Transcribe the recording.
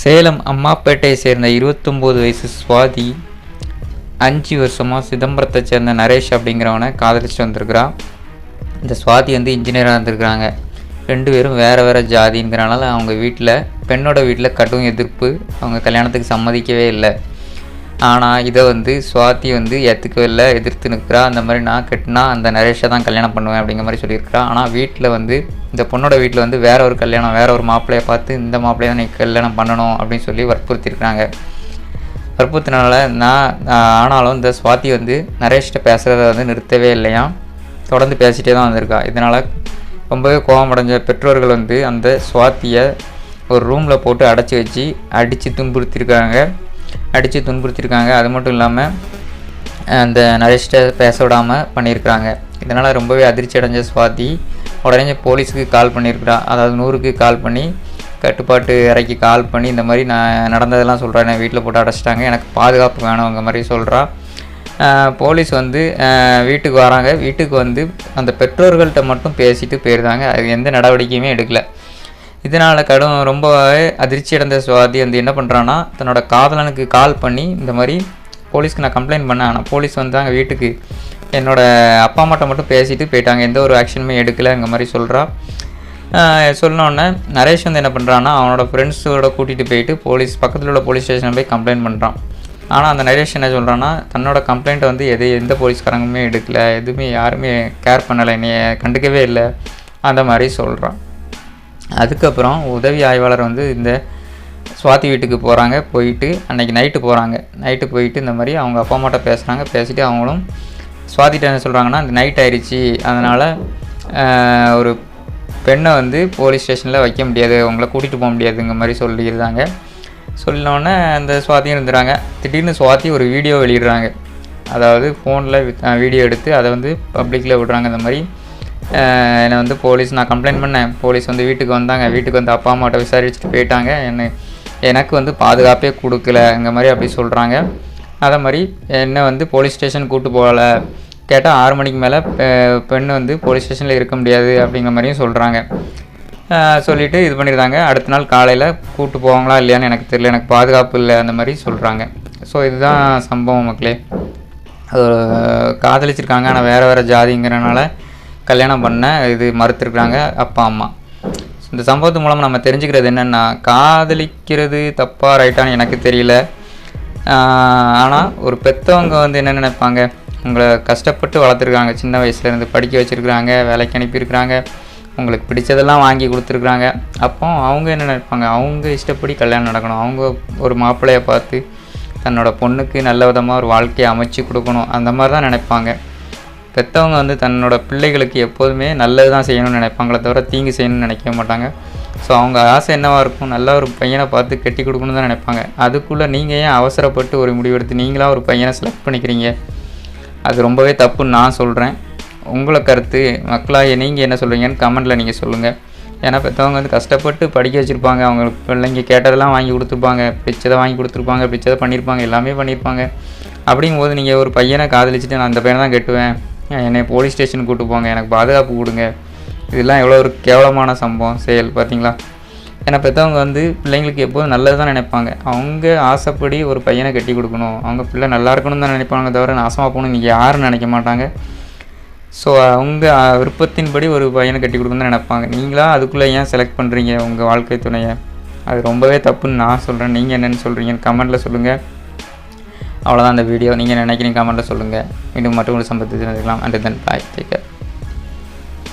சேலம் அம்மாப்பேட்டையை சேர்ந்த இருபத்தொம்போது வயசு சுவாதி அஞ்சு வருஷமாக சிதம்பரத்தை சேர்ந்த நரேஷ் அப்படிங்கிறவனை காதலிச்சு வந்திருக்கிறான் இந்த சுவாதி வந்து இன்ஜினியராக இருந்திருக்கிறாங்க. ரெண்டு பேரும் வேறு வேறு ஜாதிங்கிறனால அவங்க வீட்டில் பெண்ணோட வீட்டில் கடும் எதிர்ப்பு. அவங்க கல்யாணத்துக்கு சம்மதிக்கவே இல்லை. ஆனால் இதை வந்து சுவாதி வந்து ஏற்றுக்கவே இல்லை எதிர்த்து நிற்கிறா. அந்த மாதிரி நான் கட்டினா அந்த நரேஷை தான் கல்யாணம் பண்ணுவேன் அப்படிங்கிற மாதிரி சொல்லியிருக்கிறா. ஆனால் வீட்டில் வந்து இந்த பொண்ணோட வீட்டில் வந்து வேற ஒரு கல்யாணம் வேற ஒரு மாப்பிள்ளையை பார்த்து இந்த மாப்பிள்ளையை தான் நீ கல்யாணம் பண்ணணும் அப்படின்னு சொல்லி வற்புறுத்தியிருக்கிறாங்க. வற்புறுத்தினால நான் நான் ஆனாலும் இந்த சுவாதி வந்து நரேஷ்கிட்ட பேசுகிறத வந்து நிறுத்தவே இல்லையா? தொடர்ந்து பேசிகிட்டே தான் வந்திருக்கா. இதனால் ரொம்பவே கோபமடைஞ்ச பெற்றோர்கள் வந்து அந்த சுவாத்தியை ஒரு ரூமில் போட்டு அடைச்சி வச்சு அடித்து துன்புறுத்தியிருக்காங்க. அடித்து துன்புறுத்தியிருக்காங்க அது மட்டும் இல்லாமல் அந்த நரேஷ்ட பேச விடாமல் பண்ணியிருக்கிறாங்க. இதனால் ரொம்பவே அதிர்ச்சி அடைஞ்ச சுவாதி உடனே போலீஸுக்கு கால் பண்ணியிருக்கிறா. அதாவது நூறுக்கு கால் பண்ணி கட்டுப்பாட்டு அறைக்கு கால் பண்ணி இந்த மாதிரி நான் நடந்ததெல்லாம் சொல்கிறேன் வீட்டில் போட்டு அடைச்சிட்டாங்க. எனக்கு பாதுகாப்பு வேணுங்கிற மாதிரி சொல்கிறா போலீஸ் வந்து வீட்டுக்கு வராங்க. வீட்டுக்கு வந்து அந்த பெற்றோர்கள்ட்ட மட்டும் பேசிட்டு போயிருந்தாங்க. அது எந்த நடவடிக்கையுமே எடுக்கலை. இதனால் கடும் ரொம்பவே அதிர்ச்சி அடைந்த சுவாதி வந்து என்ன பண்ணுறான்னா தன்னோட காதலனுக்கு கால் பண்ணி இந்த மாதிரி போலீஸ்க்கு நான் கம்ப்ளைண்ட் பண்ணேன். ஆனால் போலீஸ் வந்தாங்க வீட்டுக்கு என்னோடய அப்பா அம்மாட்ட மட்டும் பேசிட்டு போயிட்டாங்க. எந்த ஒரு ஆக்ஷனுமே எடுக்கலைங்கிற மாதிரி சொல்கிறா சொன்னோடனே நரேஷ் வந்து என்ன பண்ணுறான்னா அவனோட ஃப்ரெண்ட்ஸோட கூட்டிகிட்டு போயிட்டு போலீஸ் பக்கத்தில் உள்ள போலீஸ் ஸ்டேஷனில் போய் கம்ப்ளைண்ட் பண்ணுறான் ஆனால் அந்த நரேஷ் என்ன சொல்கிறான்னா தன்னோட கம்ப்ளைண்ட்டை வந்து எது எந்த போலீஸ்காரங்களுமே எடுக்கலை எதுவுமே யாருமே கேர் பண்ணலை என்னைய கண்டுக்கவே இல்லை அந்த மாதிரி சொல்கிறான் அதுக்கப்புறம் உதவி ஆய்வாளர் வந்து இந்த சுவாதி வீட்டுக்கு போகிறாங்க போயிட்டு அன்றைக்கி நைட்டு போகிறாங்க நைட்டு போயிட்டு இந்த மாதிரி அவங்க அப்பா அம்மாட்ட பேசுகிறாங்க பேசிட்டு அவங்களும் சுவாதிட்ட என்ன சொல்கிறாங்கன்னா இந்த நைட் ஆயிடுச்சு. அதனால் ஒரு பெண்ணை வந்து போலீஸ் ஸ்டேஷனில் வைக்க முடியாது. அவங்கள கூட்டிகிட்டு போக முடியாதுங்க மாதிரி சொல்லியிருந்தாங்க. சொல்லினோடனே அந்த சுவாதியும் இருந்துறாங்க திடீர்னு சுவாதி ஒரு வீடியோ வெளியிடுறாங்க. அதாவது ஃபோனில் வீடியோ எடுத்து அதை வந்து பப்ளிக்கில் விடுறாங்க. இந்த மாதிரி என்னை வந்து போலீஸ் நான் கம்ப்ளைண்ட் பண்ணேன். போலீஸ் வந்து வீட்டுக்கு வந்தாங்க. வீட்டுக்கு வந்து அப்பா அம்மாட்ட விசாரிச்சுட்டு போயிட்டாங்க. என்னை எனக்கு வந்து பாதுகாப்பே கொடுக்கலங்க மாதிரி அப்படி சொல்கிறாங்க அதே மாதிரி என்னை வந்து போலீஸ் ஸ்டேஷன் கூட்டு போகல. கேட்டால் ஆறு மணிக்கு மேலே பெண் வந்து போலீஸ் ஸ்டேஷனில் இருக்க முடியாது அப்படிங்கிற மாதிரியும் சொல்கிறாங்க சொல்லிவிட்டு இது பண்ணியிருந்தாங்க அடுத்த நாள் காலையில் கூப்பிட்டு போவாங்களா இல்லையான்னு எனக்கு தெரியல. எனக்கு பாதுகாப்பு இல்லை அந்த மாதிரி சொல்கிறாங்க ஸோ இதுதான் சம்பவம் மக்களே. அது காதலிச்சிருக்காங்க. ஆனால் வேறு வேறு ஜாதிங்கிறனால கல்யாணம் பண்ண இது மறுத்துருக்குறாங்க அப்பா அம்மா. இந்த சம்பவத்து மூலமாக நம்ம தெரிஞ்சுக்கிறது என்னென்னா காதலிக்கிறது தப்பாக ரைட்டான்னு எனக்கு தெரியல. ஆனால் ஒரு பெற்றவங்க வந்து என்ன நினைப்பாங்க? உங்களை கஷ்டப்பட்டு வளர்த்துருக்காங்க சின்ன வயசுலேருந்து படிக்க வச்சுருக்குறாங்க வேலைக்கு அனுப்பியிருக்கிறாங்க. உங்களுக்கு பிடிச்சதெல்லாம் வாங்கி கொடுத்துருக்குறாங்க. அப்போ அவங்க என்ன நினைப்பாங்க? அவங்க இஷ்டப்படி கல்யாணம் நடக்கணும். அவங்க ஒரு மாப்பிள்ளையை பார்த்து தன்னோட பொண்ணுக்கு நல்ல விதமாக ஒரு வாழ்க்கையை அமைச்சு கொடுக்கணும். அந்த மாதிரி தான் நினைப்பாங்க. பெற்றவங்க வந்து தன்னோட பிள்ளைகளுக்கு எப்போதுமே நல்லது தான் செய்யணும்னு நினைப்பாங்களே தவிர தீங்கு செய்யணும்னு நினைக்க மாட்டாங்க. ஸோ அவங்க ஆசை என்னவாக இருக்கும்? நல்லா ஒரு பையனை பார்த்து கட்டி கொடுக்கணும்னு தான் நினைப்பாங்க. அதுக்குள்ளே நீங்கள் ஏன் அவசரப்பட்டு ஒரு முடிவெடுத்து நீங்களாக ஒரு பையனை செலக்ட் பண்ணிக்கிறீங்க? அது ரொம்பவே தப்புன்னு நான் சொல்கிறேன் உங்களை கருத்து மக்களாக நீங்கள் என்ன சொல்கிறீங்கன்னு கமெண்ட்டில் நீங்கள் சொல்லுங்கள் ஏன்னா பெற்றவங்க வந்து கஷ்டப்பட்டு படிக்க வச்சுருப்பாங்க. அவங்களுக்கு பிள்ளைங்க கேட்டதெல்லாம் வாங்கி கொடுத்துருப்பாங்க. பிடிச்சதை வாங்கி கொடுத்துருப்பாங்க. பிடிச்சதை பண்ணியிருப்பாங்க எல்லாமே பண்ணியிருப்பாங்க அப்படிங்கும்போது நீங்கள் ஒரு பையனை காதலிச்சுட்டு நான் அந்த பையனை தான் கட்டுவேன். என்னை போலீஸ் ஸ்டேஷன் கூட்டு போங்க எனக்கு பாதுகாப்பு கொடுங்க. இதெல்லாம் எவ்வளோ ஒரு கேவலமான சம்பவம் செயல் பார்த்தீங்களா? ஏன்னா பெற்றவங்க வந்து பிள்ளைங்களுக்கு எப்போதும் நல்லது தான் நினைப்பாங்க. அவங்க ஆசைப்படி ஒரு பையனை கட்டி கொடுக்கணும். அவங்க பிள்ளை நல்லா இருக்கணும்னு தான் நினைப்பாங்க தவிர நாசமாக போகணும் நீங்கள் யாரும் நினைக்க மாட்டாங்க. ஸோ அவங்க விருப்பத்தின்படி ஒரு பையனை கட்டி கொடுக்கணும்னு தான் நினைப்பாங்க. நீங்களா அதுக்குள்ளே ஏன் செலக்ட் பண்ணுறீங்க உங்கள் வாழ்க்கை துணையை? அது ரொம்பவே தப்புன்னு நான் சொல்கிறேன் நீங்கள் என்னென்னு சொல்கிறீங்கன்னு கமெண்ட்டில் சொல்லுங்கள் அவ்வளோதான் அந்த வீடியோ நீங்கள் நினைக்கிறீங்க கமெண்ட்டில் சொல்லுங்கள் மீண்டும் மட்டும் உங்களுக்கு சம்பந்தத்தில் தெரிஞ்சுக்கலாம் and then bye take care